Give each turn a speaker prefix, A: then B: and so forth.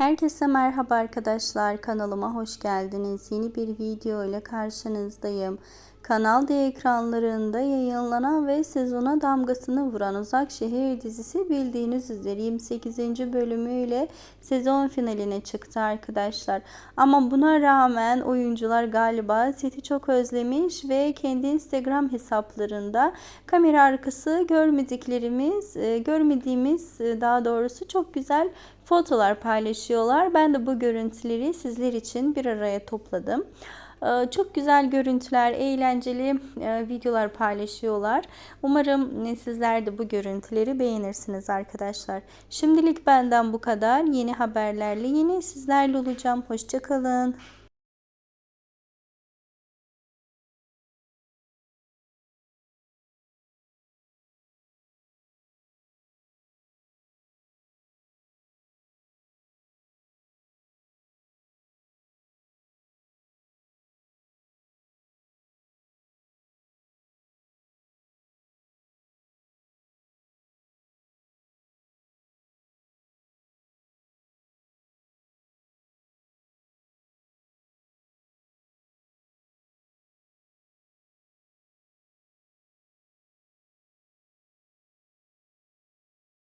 A: Herkese merhaba arkadaşlar. Kanalıma hoş geldiniz. Yeni bir video ile karşınızdayım. Kanal D ekranlarında yayınlanan ve sezona damgasını vuran Uzak Şehir dizisi bildiğiniz üzere 28. bölümüyle sezon finaline çıktı arkadaşlar. Ama buna rağmen oyuncular galiba seti çok özlemiş ve kendi Instagram hesaplarında kamera arkası görmediklerimiz, e, görmediğimiz e, daha doğrusu çok güzel fotolar paylaşıyorlar. Ben de bu görüntüleri sizler için bir araya topladım. Ee, Çok güzel görüntüler, eğlenceli e, videolar paylaşıyorlar. Umarım e, sizler de bu görüntüleri beğenirsiniz arkadaşlar. Şimdilik benden bu kadar. Yeni haberlerle yine sizlerle olacağım. Hoşçakalın.